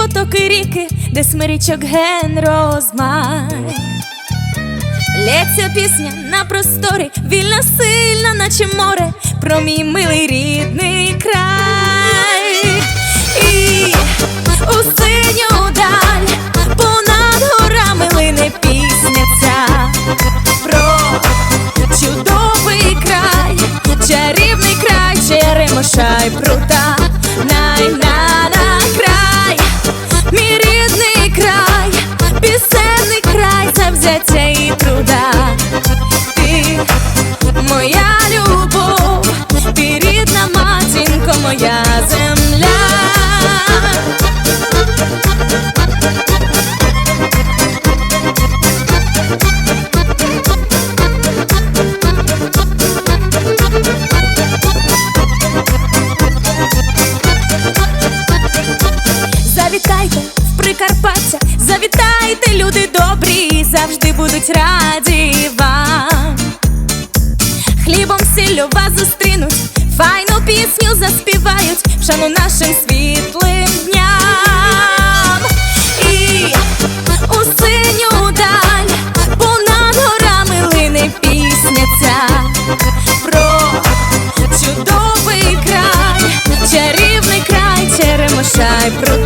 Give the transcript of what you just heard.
потоки ріки, де смирічок ген розмай. Лється пісня на просторі, вільна, сильна, наче море, про мій милий рідний край. І у синю даль понад горами лине пісня ця про чудовий край, чарівний край, черемоша й прута, край, і труда. Ти моя любов, ти рідна матінко, моя земля. Завітайте в Прикарпаття, завітайте, люди добрі, завжди будуть раді вам. Хлібом сіллю вас зустрінуть, файну пісню заспівають, Вшану нашим світлим дням. І у синю даль, понад горами лини пісня ця про чудовий край, чарівний край, Черемоша й про